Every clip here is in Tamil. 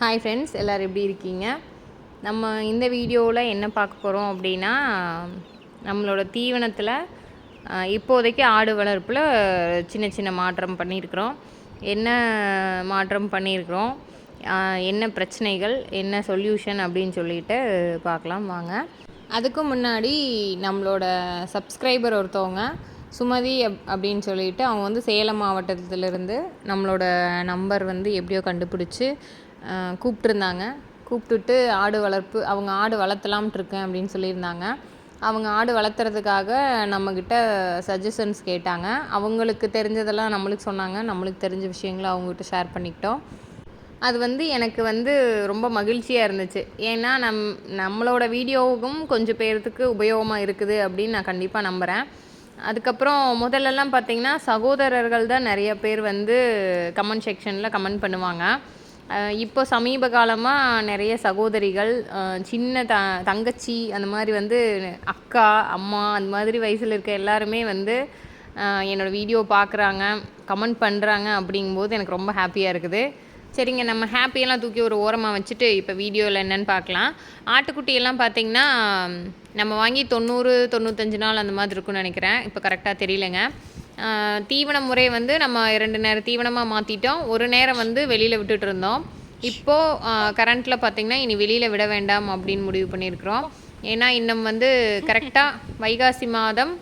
ஹாய் ஃப்ரெண்ட்ஸ் எல்லோரும் எப்படி இருக்கீங்க? நம்ம இந்த வீடியோவில் என்ன பார்க்க போகிறோம் அப்படின்னா நம்மளோட தீவனத்தில் இப்போதைக்கு ஆடு வளர்ப்பில் சின்ன சின்ன மாற்றம் பண்ணியிருக்கிறோம். என்ன மாற்றம் பண்ணியிருக்கிறோம்? என்ன பிரச்சனைகள்? என்ன சொல்யூஷன் அப்படின்னு சொல்லிட்டு பார்க்கலாம் வாங்க. அதுக்கு முன்னாடி நம்மளோட சப்ஸ்கிரைபர் ஒருத்தவங்க சுமதி அப் அப்படின்னு சொல்லிட்டு அவங்க வந்து சேலம் மாவட்டத்திலிருந்து நம்மளோட நம்பர் வந்து எப்படியோ கண்டுபிடிச்சி கூப்பிட்ருந்தாங்க கூப்பிட்டுருந்தாங்க. கூப்பிட்டுட்டு ஆடு வளர்ப்பு அவங்க ஆடு வளர்த்தலாம்ட்டு இருக்கேன் அப்படின்னு சொல்லியிருந்தாங்க. அவங்க ஆடு வளர்த்துறதுக்காக நம்மக்கிட்ட சஜஷன்ஸ் கேட்டாங்க. அவங்களுக்கு தெரிஞ்சதெல்லாம் நம்மளுக்கு சொன்னாங்க. நம்மளுக்கு தெரிஞ்ச விஷயங்களை அவங்ககிட்ட ஷேர் பண்ணிக்கிட்டோம். அது வந்து எனக்கு வந்து ரொம்ப மகிழ்ச்சியாக இருந்துச்சு. ஏன்னா நம் நம்மளோட வீடியோவுக்கும் கொஞ்சம் பேர்த்துக்கு உபயோகமாக இருக்குது அப்படின்னு நான் கண்டிப்பாக நம்புகிறேன் அதுக்கப்புறம் முதல்லலாம் பார்த்தீங்கன்னா சகோதரர்கள் தான் நிறைய பேர் வந்து கமெண்ட் செக்ஷனில் கமெண்ட் பண்ணுவாங்க. இப்போ சமீப காலமாக நிறைய சகோதரிகள் சின்ன த தங்கச்சி அந்த மாதிரி வந்து அக்கா அம்மா அந்த மாதிரி வயசில் இருக்க எல்லாருமே வந்து என்னோடய என்னோட வீடியோ பார்க்குறாங்க கமெண்ட் பண்ணுறாங்க அப்படிங்கும்போது எனக்கு ரொம்ப ஹாப்பியாக இருக்குது. சரிங்க நம்ம ஹாப்பியெல்லாம் தூக்கி ஒரு ஓரமாக வச்சுட்டு இப்போ வீடியோவில் என்னன்னு பார்க்கலாம் ஆட்டுக்குட்டியெல்லாம் பார்த்திங்கன்னா நம்ம வாங்கி தொண்ணூறு தொண்ணூத்தஞ்சு நாள் அந்த மாதிரி இருக்கும்னு நினைக்கிறேன். இப்போ கரெக்டாக தெரியலங்க. தீவன முறை வந்து நம்ம ரெண்டு நேரம் தீவனமாக மாற்றிட்டோம் ஒரு நேரம் வந்து வெளியில் விட்டுட்டு இருந்தோம். இப்போது கரண்ட்டில் பார்த்தீங்கன்னா இனி வெளியில் விட வேண்டாம் அப்படின்னு முடிவு பண்ணியிருக்கிறோம். ஏன்னா இன்னும் வந்து கரெக்டாக வைகாசி மாதம்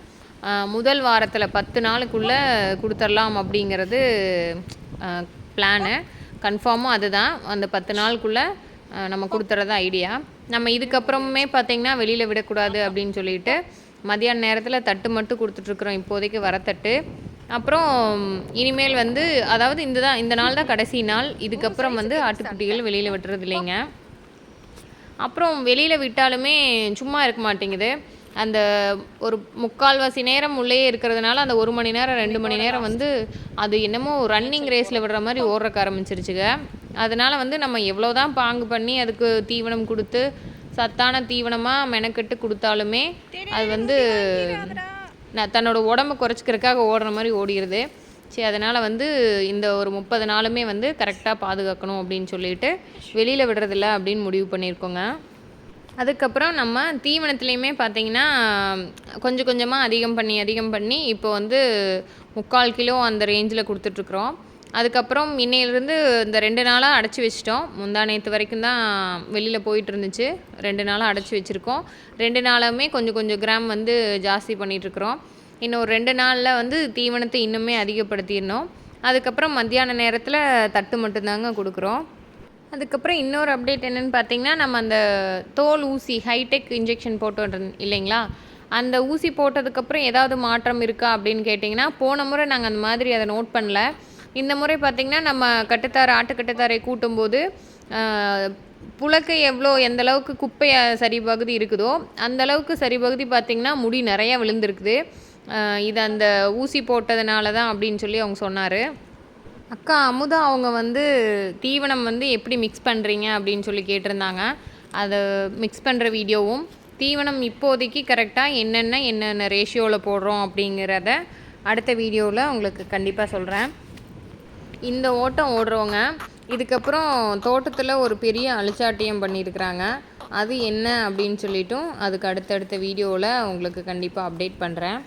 முதல் வாரத்தில் பத்து நாளுக்குள்ளே கொடுத்துடலாம் அப்படிங்கிறது பிளானு கன்ஃபார்மும் அதுதான். அந்த பத்து நாளுக்குள்ளே நம்ம கொடுத்துறது ஐடியா நம்ம இதுக்கப்புறமே பார்த்திங்கன்னா வெளியில் விடக்கூடாது அப்படின்னு சொல்லிட்டு மதியான நேரத்தில் தட்டு மட்டும் கொடுத்துட்ருக்குறோம் இப்போதைக்கு வரத்தட்டு. அப்புறம் இனிமேல் வந்து அதாவது இந்த தான் இந்த நாள் தான் கடைசி நாள். இதுக்கப்புறம் வந்து ஆட்டுக்குட்டிகள் வெளியில் விட்டுறது இல்லைங்க. அப்புறம் வெளியில் விட்டாலுமே சும்மா இருக்க மாட்டேங்குது. அந்த ஒரு முக்கால்வாசி நேரம் உள்ளேயே இருக்கிறதுனால அந்த ஒரு மணி நேரம் ரெண்டு மணி நேரம் வந்து அது என்னமோ ரன்னிங் ரேஸில் விடுற மாதிரி ஓடுறக்க ஆரம்பிச்சிருச்சுங்க. அதனால் வந்து நம்ம எவ்வளோ தான் பாங்கு பண்ணி அதுக்கு தீவனம் கொடுத்து சத்தான தீவனமாக மெனக்கெட்டு கொடுத்தாலுமே அது வந்து நான் தன்னோட உடம்பை குறைச்சிக்கிறதுக்காக ஓடுற மாதிரி ஓடிடுது. சரி அதனால் வந்து இந்த ஒரு முப்பது நாளுமே வந்து கரெக்டாக பாதுகாக்கணும் அப்படின்னு சொல்லிட்டு வெளியில் விடுறதில்ல அப்படின்னு முடிவு பண்ணியிருக்கோங்க. அதுக்கப்புறம் நம்ம தீவனத்துலேயுமே பார்த்தீங்கன்னா கொஞ்சம் கொஞ்சமாக அதிகம் பண்ணி அதிகம் பண்ணி இப்போ வந்து முக்கால் கிலோ அந்த ரேஞ்சில் கொடுத்துட்ருக்குறோம் அதுக்கப்புறம் இன்னையிலேருந்து இந்த ரெண்டு நாளாக அடைச்சி வச்சிட்டோம். முந்தா நேற்று வரைக்கும் தான் வெளியில் போயிட்டு இருந்துச்சு. ரெண்டு நாளாக அடைச்சி வச்சுருக்கோம். ரெண்டு நாளுமே கொஞ்சம் கொஞ்சம் கிராம் வந்து ஜாஸ்தி பண்ணிகிட்ருக்குறோம் இன்னும் ஒரு ரெண்டு நாளில் வந்து தீவனத்தை இன்னுமே அதிகப்படுத்திடணும். அதுக்கப்புறம் மத்தியான நேரத்தில் தட்டு மட்டும்தாங்க கொடுக்குறோம். அதுக்கப்புறம் இன்னொரு அப்டேட் என்னென்னு பார்த்தீங்கன்னா நம்ம அந்த தோல் ஊசி ஹைடெக் இன்ஜெக்ஷன் போட்டோம் இல்லைங்களா? அந்த ஊசி போட்டதுக்கப்புறம் ஏதாவது மாற்றம் இருக்கா அப்படின்னு கேட்டிங்கன்னா போன முறை நாங்கள் அந்த மாதிரி அதை நோட் பண்ணல. இந்த முறை பார்த்திங்கன்னா நம்ம கட்டுத்தார ஆட்டுக்கட்டுத்தாரை கூட்டும்போது புலக்கை புழக்கை எவ்வளோ எந்த அளவுக்கு குப்பை சரி பகுதி இருக்குதோ அந்த அளவுக்கு சரி பகுதி பார்த்திங்கன்னா முடி நிறையா விழுந்திருக்குது. இது அந்த ஊசி போட்டதுனால தான் அப்படின்னு சொல்லி அவங்க சொன்னார். அக்கா அமுதா அவங்க வந்து தீவனம் வந்து எப்படி மிக்ஸ் பண்ணுறீங்க அப்படின்னு சொல்லி கேட்டிருந்தாங்க. அதை மிக்ஸ் பண்ணுற வீடியோவும் தீவனம் இப்போதைக்கு கரெக்டாக என்னென்ன என்னென்ன ரேஷியோவில் போடுறோம் அப்படிங்கிறத அடுத்த வீடியோவில் உங்களுக்கு கண்டிப்பாக சொல்கிறேன் இந்த ஓட்டம் ஓடுறவங்க இதுக்கப்புறம் தோட்டத்தில் ஒரு பெரிய அழிச்சாட்டியம் பண்ணியிருக்கிறாங்க அது என்ன அப்படின்னு சொல்லிட்டும் அதுக்கு அடுத்தடுத்த வீடியோவில் உங்களுக்கு கண்டிப்பாக அப்டேட் பண்ணுறேன்